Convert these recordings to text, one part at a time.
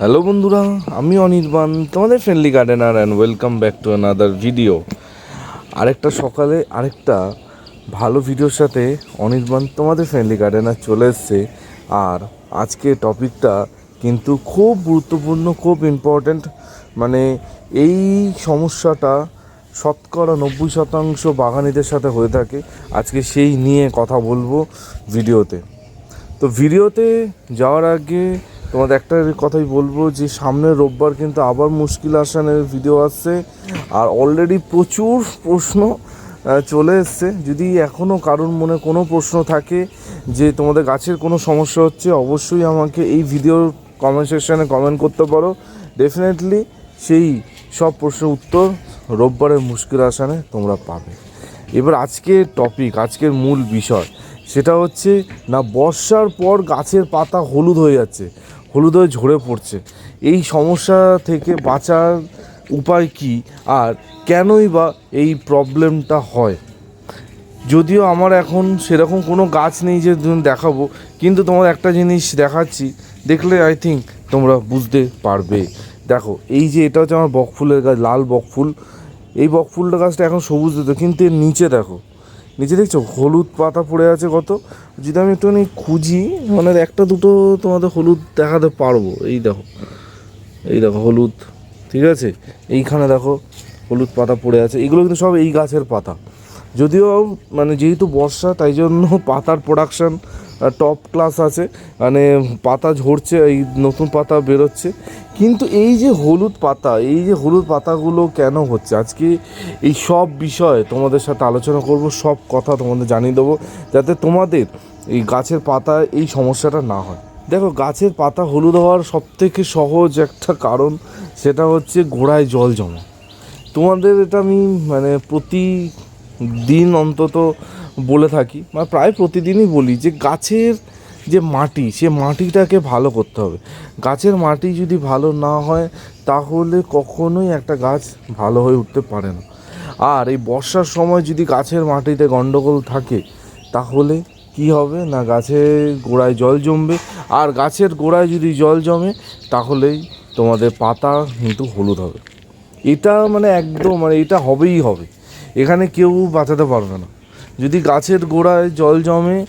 Hello বন্ধুরা, আমি অনির্বাণ, তোমাদের friendly gardener and welcome back to another video আরেকটা সকালে, আরেকটা ভালো ভিডিওর সাথে অনির্বাণ, তোমাদের ফ্রেন্ডলি গার্ডেনার চলে এসছে। আর আজকে টপিকটা কিন্তু খুব গুরুত্বপূর্ণ, খুব ইম্পর্ট্যান্ট মানে এই সমস্যাটা শতকরা নব্বই শতাংশ বাগানিদের সাথে হয়ে থাকে। আজকে সেই নিয়ে কথা বলব ভিডিওতে। তো ভিডিওতে যাওয়ার আগে তোমাদের একটা কথাই বলব যে সামনের রোববার কিন্তু আবার মুশকিল আসানের ভিডিও আসছে। আর অলরেডি প্রচুর প্রশ্ন চলে এসছে। যদি এখনও কারোর মনে কোনো প্রশ্ন থাকে যে তোমাদের গাছের কোনো সমস্যা হচ্ছে, অবশ্যই আমাকে এই ভিডিওর কমেন্ট সেকশানে কমেন্ট করতে পারো। ডেফিনেটলি সেই সব প্রশ্নের উত্তর রোববারের মুশকিল আসানে তোমরা পাবে। এবার আজকের টপিক আজকের মূল বিষয়, সেটা হচ্ছে না, বর্ষার পর গাছের পাতা হলুদ হয়ে যাচ্ছে। হলুদ হয়ে ঝরে পড়ছে। এই সমস্যা থেকে বাঁচার উপায় কি? আর কেনই বা এই প্রবলেমটা হয়? যদিও আমার এখন সেরকম কোনো গাছ নেই যে দেখাবো, কিন্তু তোমার একটা জিনিস দেখাচ্ছি। দেখলে আই থিঙ্ক তোমরা বুঝতে পারবে। দেখো, এই যে এটা হচ্ছে আমার বকফুলের গাছ, লাল বকফুল। এই বকফুলটা গাছটা এখন সবুজ দিত, কিন্তু এর নিচে দেখো। নিচে দেখছ, হলুদ পাতা পড়ে আছে কত। যদি আমি একটুখানি খুঁজি মানে একটা দুটো তোমাদের হলুদ দেখাতে পারব। এই দেখো এই দেখো হলুদ, ঠিক আছে? এইখানে দেখো, হলুদ পাতা পড়ে আছে। এগুলো কিন্তু সব এই গাছের পাতা। যদিও মানে যেহেতু বর্ষা, তাই জন্য পাতার প্রোডাকশান টপ ক্লাস আছে। মানে পাতা ঝরছে, এই নতুন পাতা বেরোচ্ছে। কিন্তু এই যে হলুদ পাতা, এই যে হলুদ পাতাগুলো কেন হচ্ছে? আজকে এই সব বিষয়ে তোমাদের সাথে আলোচনা করব, সব কথা তোমাদের জানিয়ে দেবো, যাতে তোমাদের এই গাছের পাতা এই সমস্যাটা না হয়। দেখো, গাছের পাতা হলুদ হওয়ার সবথেকে সহজ একটা কারণ, সেটা হচ্ছে গোড়ায় জল জমা। তোমাদের এটা আমি মানে প্রতি দিন অন্তত বলে থাকি মানে প্রায় প্রতিদিনই বলি যে গাছের যে মাটি, সে মাটিটাকে ভালো করতে হবে। গাছের মাটি যদি ভালো না হয়, তাহলে কখনোই একটা গাছ ভালো হয়ে উঠতে পারে না। আর এই বর্ষার সময় যদি গাছের মাটিতে গন্ডগোল থাকে, তাহলে কি হবে? না গাছের গোড়ায় জল জমবে। আর গাছের গোড়ায় যদি জল জমে, তাহলেই তোমাদের পাতা কিন্তু হলুদ হবে। এটা মানে একদম মানে এটা হবেই হবে। এখানে কেউ বাঁচাতে পারবে না। যদি গাছের গোড়ায় জল জমে,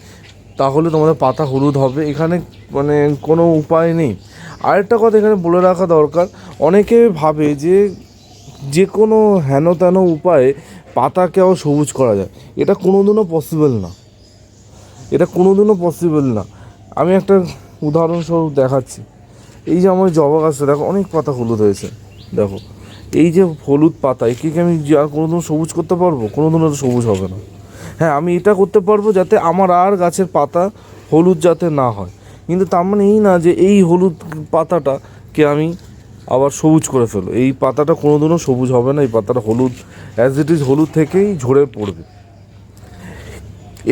তাহলে তোমাদের পাতা হলুদ হবে। এখানে মানে কোনো উপায় নেই। আরেকটা কথা এখানে বলে রাখা দরকার। অনেকে ভাবে যে যে কোনো হেন তেন উপায়ে পাতাকেও সবুজ করা যায়। এটা কোনোদিনও পসিবল না। এটা কোনোদিনও পসিবল না। আমি একটা উদাহরণস্বরূপ দেখাচ্ছি। এই যে আমার জবা গাছটা, দেখো, অনেক পাতা হলুদ হয়েছে। দেখো এই যে হলুদ পাতা একে কি আমি আর কোনোদিন সবুজ করতে পারব? কোনোদিনও তো সবুজ হবে না। হ্যাঁ আমি এটা করতে পারব যাতে আমার আর গাছের পাতা হলুদ যাতে না হয়। কিন্তু তার মানে এই না যে এই হলুদ পাতাটাকে আমি আবার সবুজ করে ফেলো এই পাতাটা কোনোদিনও সবুজ হবে না, এই পাতাটা হলুদ অ্যাজ ইট ইজ হলুদ থেকেই ঝরে পড়বে।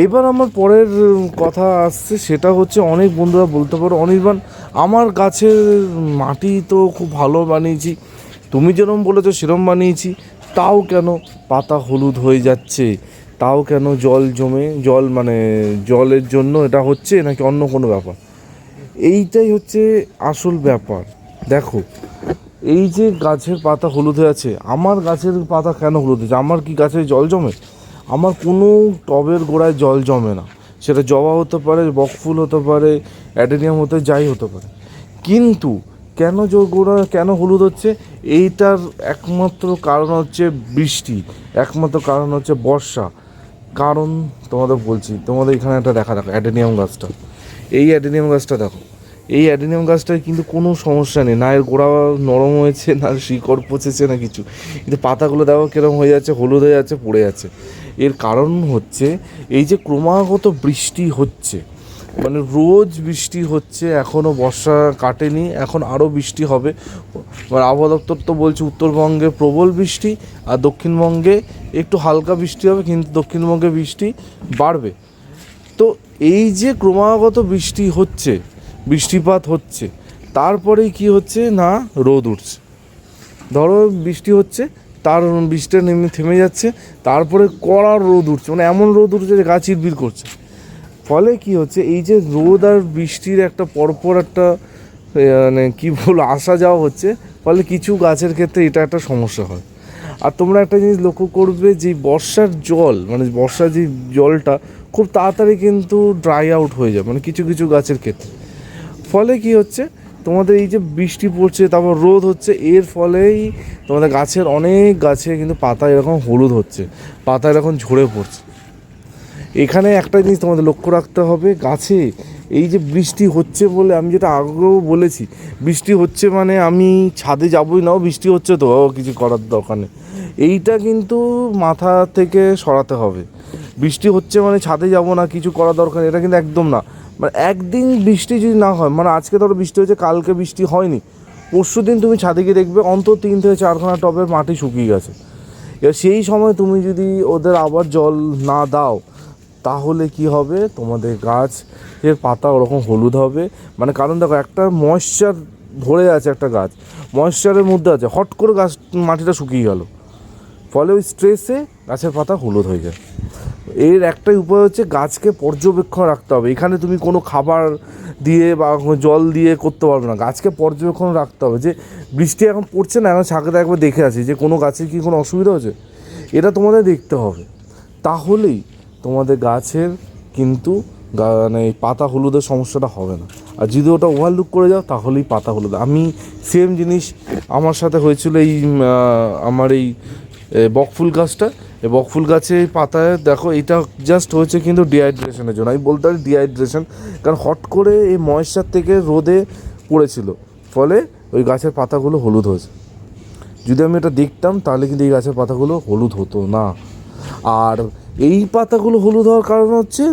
এবার আমার পরের কথা আসছে, সেটা হচ্ছে অনেক বন্ধুরা বলতে পারো, অনির্বাণ, আমার গাছের মাটি তো খুব ভালো বানিয়েছি। তুমি যেরম বলেছ সেরম বানিয়েছি। তাও কেন পাতা হলুদ হয়ে যাচ্ছে? তাও কেন জল জমে, জল মানে জলের জন্য এটা হচ্ছে নাকি অন্য কোনো ব্যাপার? এইটাই হচ্ছে আসল ব্যাপার। দেখো, এই যে গাছের পাতা হলুদ হয়ে আছে, আমার গাছের পাতা কেন হলুদ হয়েছে? আমার কি গাছে জল জমে? আমার কোনো টবের গোড়ায় জল জমে না। সেটা জবা হতে পারে, বকফুল হতে পারে, অ্যাডেনিয়াম হতে যাই হতে পারে। কিন্তু কেন গোড়া, কেন হলুদ হচ্ছে? এইটার একমাত্র কারণ হচ্ছে বৃষ্টি, একমাত্র কারণ হচ্ছে বর্ষা। কারণ তোমাদের বলছি, তোমাদের এখানে একটা দেখা, দেখো, অ্যাডেনিয়াম গাছটা। এই অ্যাডেনিয়াম গাছটা দেখো, এই অ্যাডেনিয়াম গাছটার কিন্তু কোনো সমস্যা নেই, না এর গোড়া নরম হয়েছে, না শিকড় পচেছে, না কিছু। কিন্তু পাতাগুলো দেখো কীরকম হয়ে যাচ্ছে, হলুদ হয়ে যাচ্ছে, পড়ে যাচ্ছে। এর কারণ হচ্ছে, এই যে ক্রমাগত বৃষ্টি হচ্ছে মানে রোজ বৃষ্টি হচ্ছে এখনও বর্ষা কাটেনি, এখন আরও বৃষ্টি হবে। মানে আবহাওয়া দপ্তর তো বলছে উত্তরবঙ্গে প্রবল বৃষ্টি আর দক্ষিণবঙ্গে একটু হালকা বৃষ্টি হবে, কিন্তু দক্ষিণবঙ্গে বৃষ্টি বাড়বে। তো এই যে ক্রমাগত বৃষ্টি হচ্ছে, বৃষ্টিপাত হচ্ছে, তারপরেই কি হচ্ছে? না, রোদ উঠছে। ধরো বৃষ্টি হচ্ছে, তার বৃষ্টিটা নেমে, থেমে যাচ্ছে, তারপরে কড়া রোদ উঠছে মানে এমন রোদ উঠছে যে গাছ বির করছে। ফলে কি হচ্ছে, এই যে রোদ আর বৃষ্টির একটা পরপর একটা মানে কী বলব, আসা যাওয়া হচ্ছে, ফলে কিছু গাছের ক্ষেত্রে এটা একটা সমস্যা হয়। আর তোমরা একটা জিনিস লক্ষ্য করবে যে বর্ষার জল মানে বর্ষার যে জলটা খুব তাড়াতাড়ি কিন্তু ড্রাই আউট হয়ে যায় মানে কিছু কিছু গাছের ক্ষেত্রে। ফলে কি হচ্ছে, তোমাদের এই যে বৃষ্টি পড়ছে, তারপর রোদ হচ্ছে, এর ফলেই তোমাদের গাছের অনেক গাছে কিন্তু পাতা এরকম হলুদ হচ্ছে, পাতা এরকম ঝরে পড়ছে। এখানে একটা জিনিস তোমাদের লক্ষ্য রাখতে হবে, গাছে এই যে বৃষ্টি হচ্ছে বলে আমি যেটা আগেও বলেছি, বৃষ্টি হচ্ছে মানে আমি ছাদে যাবই নাও বৃষ্টি হচ্ছে তো কিছু করার দরকার নেই। এইটা কিন্তু মাথা থেকে সরাতে হবে। বৃষ্টি হচ্ছে মানে ছাদে যাব না, কিছু করা দরকার এটা কিন্তু একদম না। মানে একদিন বৃষ্টি যদি না হয় মানে আজকে ধরো বৃষ্টি হয়েছে, কালকে বৃষ্টি হয়নি, পরশু দিন তুমি ছাদে গিয়ে দেখবে অন্তত তিন থেকে চারখানা টবের মাটি শুকিয়ে গেছে। এবার সেই সময় তুমি যদি ওদের আবার জল না দাও তাহলে কি হবে? তোমাদের গাছ এর পাতা ওরকম হলুদ হবে। মানে কারণ দেখো, একটা ময়েশ্চার ধরে আছে একটা গাছ। ময়েশ্চারের মধ্যে আছে, হট করে গাছ, মাটিটা শুকিয়ে গেল। ফলে ওই স্ট্রেসে গাছের পাতা হলুদ হয়ে যায়। এর একটাই উপায় হচ্ছে গাছকে পর্যবেক্ষণ রাখতে হবে। এখানে তুমি কোনো খাবার দিয়ে বা জল দিয়ে করতে পারবে না। গাছকে পর্যবেক্ষণ রাখতে হবে যে বৃষ্টি এখন পড়ছে না, এখন ছাঁকতে একবার দেখে আছি যে কোনো গাছের কি কোনো অসুবিধা হচ্ছে এটা তোমাদের দেখতে হবে। তাহলেই তোমাদের গাছের কিন্তু মানে পাতা হলুদের সমস্যাটা হবে না। আর যদি ওটা ওভারলুক করে যাও, তাহলেই পাতা হলুদ। আমি সেম জিনিস আমার সাথে হয়েছিল এই আমার এই বকফুল গাছটা। এই বকফুল গাছে পাতায়, দেখো, এটা জাস্ট হয়েছে কিন্তু ডিহাইড্রেশনের জন্য। আমি বলতে পারি ডিহাইড্রেশন কারণ হট করে এই ময়েশ্চার থেকে রোদে পড়েছিল। ফলে ওই গাছের পাতাগুলো হলুদ হয়েছে। যদি আমি এটা দেখতাম, তাহলে কিন্তু এই গাছের পাতাগুলো হলুদ হতো না। আর এই পাতাগুলো হলুদ হওয়ার কারণ হচ্ছে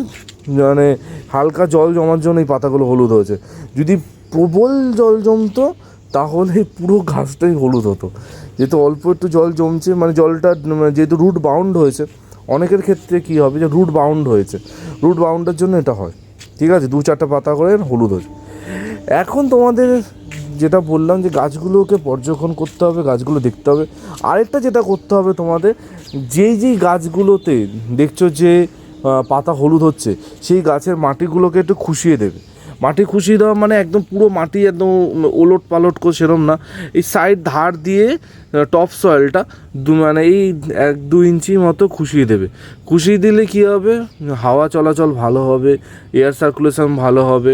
মানে হালকা জল জমার জন্য এই পাতাগুলো হলুদ হয়েছে। যদি প্রবল জল জমতো, তাহলে পুরো ঘাসটাই হলুদ হতো। যেহেতু অল্প একটু জল জমছে মানে জলটা মানে যেহেতু রুট বাউন্ড হয়েছে, অনেকের ক্ষেত্রে কী হবে যে রুট বাউন্ড হয়েছে। রুট বাউন্ডের জন্য এটা হয়। ঠিক আছে? দু চারটা পাতা করে হলুদ হয়েছে। এখন তোমাদের যেটা বললাম যে গাছগুলোকে পর্যবেক্ষণ করতে হবে, গাছগুলো দেখতে হবে। আরেকটা যেটা করতে হবে তোমাদের, যেই যেই গাছগুলোতে দেখছ যে পাতা হলুদ হচ্ছে, সেই গাছের মাটিগুলোকে একটু খুশিয়ে দেবে। মাটি খুশিয়ে দেওয়া মানে একদম পুরো মাটি একদম ওলট পালট করে সেরম না। এই সাইড ধার দিয়ে টপ সয়েলটা দু মানে এই এক দু ইঞ্চি মতো খুশিয়ে দেবে। খুশিয়ে দিলে কী হবে? হাওয়া চলাচল ভালো হবে এয়ার সার্কুলেশন ভালো হবে।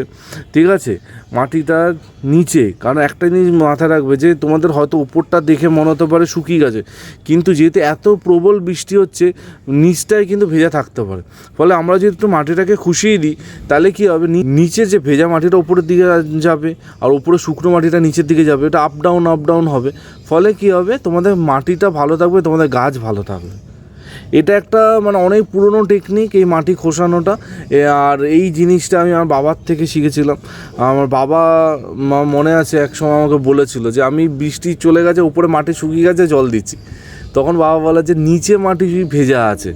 ঠিক আছে? মাটিটার নিচে, কারণ একটা জিনিস মাথায় রাখবে যে তোমাদের হয়তো উপরটা দেখে মনে হতে পারে শুকিয়ে গেছে। কিন্তু যেহেতু এত প্রবল বৃষ্টি হচ্ছে, নিচটায় কিন্তু ভেজা থাকতে পারে। ফলে আমরা যদি একটু মাটিটাকে খুশিয়ে দিই, তাহলে কী হবে? নিচে যে ভেজা মাটিটা উপরের দিকে যাবে, আর উপরে শুকনো মাটিটা নিচের দিকে যাবে, এটা আপ ডাউন আপ ডাউন হবে। ফলে কী হবে? তোমাদের মাটিটা ভালো থাকবে, তোমাদের গাছ ভালো থাকবে। এটা একটা মানে অনেক পুরনো টেকনিক এই মাটি খোসানোটা। আর এই জিনিসটা আমি আমার বাবার থেকে শিখেছিলাম। আমার বাবা মনে আছে এক সময় আমাকে বলেছিল যে, আমি বৃষ্টি চলে গেছে, উপরে মাটি শুকিয়ে গেছে, জল দিচ্ছি। তখন বাবা বলে যে, নিচে মাটি ভেজা আছে,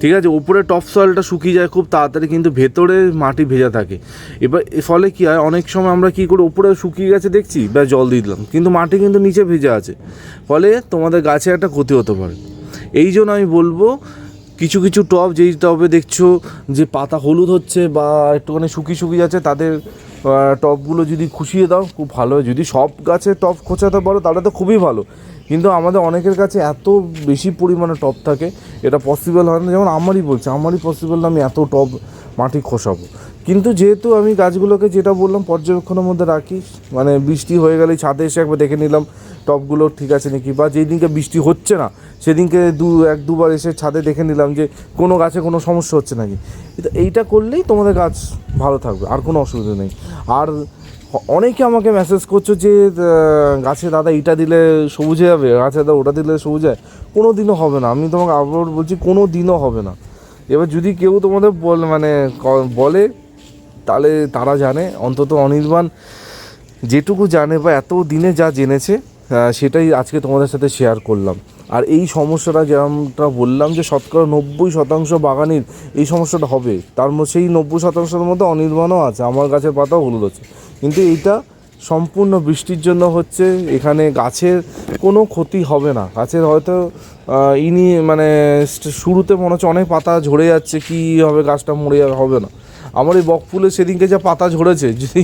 ঠিক আছে, উপরে টপ সয়েলটা শুকিয়ে যায় খুব তাড়াতাড়ি, কিন্তু ভেতরে মাটি ভেজা থাকে। এবার ফলে কী হয়, অনেক সময় আমরা কী করি, উপরে শুকিয়ে গেছে দেখছি বা জল দিয়ে দিলাম, কিন্তু মাটি কিন্তু নিচে ভেজা আছে। ফলে তোমাদের গাছে একটা ক্ষতি হতে পারে। এই জন্য আমি বলব, কিছু কিছু টব যেই টবে দেখছ যে পাতা হলুদ হচ্ছে বা একটুখানি শুকিয়ে শুকিয়ে যাচ্ছে, তাদের টবগুলো যদি খুশিয়ে দাও, খুব ভালো যদি সব গাছে টব খোঁচাতে পারো, তাহলে তো খুবই ভালো। কিন্তু আমাদের অনেকের কাছে এত বেশি পরিমাণে টব থাকে, এটা পসিবল হয় না। যেমন আমারই বলছে, আমারই পসিবল না আমি এত টব মাটি খোসাবো কিন্তু যেহেতু আমি গাছগুলোকে যেটা বললাম পর্যবেক্ষণের মধ্যে রাখি মানে বৃষ্টি হয়ে গেলে ছাদে এসে একবার দেখে নিলাম টবগুলো ঠিক আছে নাকি বা যেই দিনকে বৃষ্টি হচ্ছে না, সেদিনকে দু, এক, দুবার এসে ছাদে দেখে নিলাম যে কোনো গাছে কোনো সমস্যা হচ্ছে নাকি। এইটা করলেই তোমাদের গাছ ভালো থাকবে, আর কোনো অসুবিধা নেই। আর অনেকে আমাকে মেসেজ করছ যে গাছে দাদা এটা দিলে সবুজে যাবে, গাছে দাদা ওটা দিলে সবুজ হয় কোনো দিনও হবে না, আমি তোমাকে আবার বলছি কোনো দিনও হবে না। এবার যদি কেউ তোমাদের বল মানে বলে তাহলে তারা জানে, অন্তত অনির্বাণ যেটুকু জানে বা এত দিনে যা জেনেছে সেটাই আজকে তোমাদের সাথে শেয়ার করলাম। আর এই সমস্যাটা যেমনটা বললাম যে শতকরা নব্বই শতাংশ বাগানের এই সমস্যাটা হবে। তার সেই নব্বই শতাংশের মধ্যে অনির্বাণও আছে, আমার গাছের পাতাও হলুদ হচ্ছে কিন্তু এইটা সম্পূর্ণ বৃষ্টির জন্য হচ্ছে, এখানে গাছের কোনো ক্ষতি হবে না। গাছের হয়তো ইনি মানে শুরুতে মনে হচ্ছে অনেক পাতা ঝরে যাচ্ছে, কি হবে গাছটা মরে যাবে, হবে না। আমার এই বকফুলের সেদিনকে যা পাতা ঝরেছে, যদি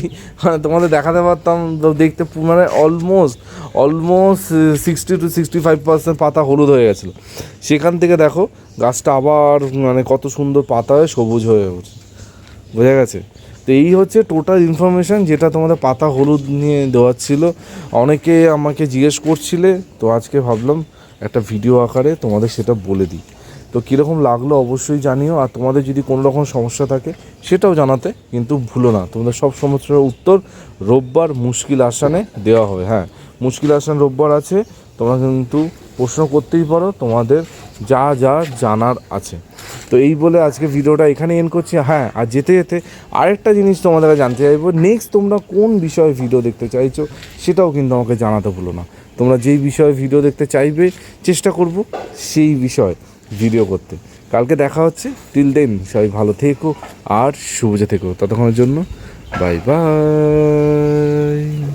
তোমাদের দেখাতে পারতাম দেখতে মানে almost almost sixty two sixty five percent পাতা হলুদ হয়ে গেছিল। সেখান থেকে দেখো, গাছটা আবার মানে কত সুন্দর পাতা হয়ে সবুজ হয়ে উঠছে। বোঝা গেছে? তো এই হচ্ছে টোটাল ইনফরমেশান যেটা তোমাদের পাতা হলুদ নিয়ে দেওয়ার ছিল। অনেকে আমাকে জিজ্ঞেস করছিলে, তো আজকে ভাবলাম একটা ভিডিও আকারে তোমাদের সেটা বলে দিই। তো কীরকম লাগল অবশ্যই জানিও, আর তোমাদের যদি কোনো রকম সমস্যা থাকে সেটাও জানাতে কিন্তু ভুলো না। তোমাদের সব সমস্যার উত্তর রোববার মুশকিল আসানে দেওয়া হবে। হ্যাঁ মুশকিল আসান রোববার আছে, তোমরা কিন্তু প্রশ্ন করতেই পারো, তোমাদের যা যা জানার আছে। তো এই বলে আজকে ভিডিওটা এখানে এন করছি। হ্যাঁ আর যেতে যেতে আরেকটা জিনিস তোমাদের জানতে চাইব নেক্সট তোমরা কোন বিষয়ে ভিডিও দেখতে চাইছো সেটাও কিন্তু আমাকে জানাতে ভুলো না। তোমরা যেই বিষয়ে ভিডিও দেখতে চাইবে, চেষ্টা করব সেই বিষয়ে। ভিডিও করতে। কালকে দেখা হচ্ছে। টিল দেন সবাই ভালো থেকো আর শুভ থেকো। ততক্ষণের জন্য বাই বাই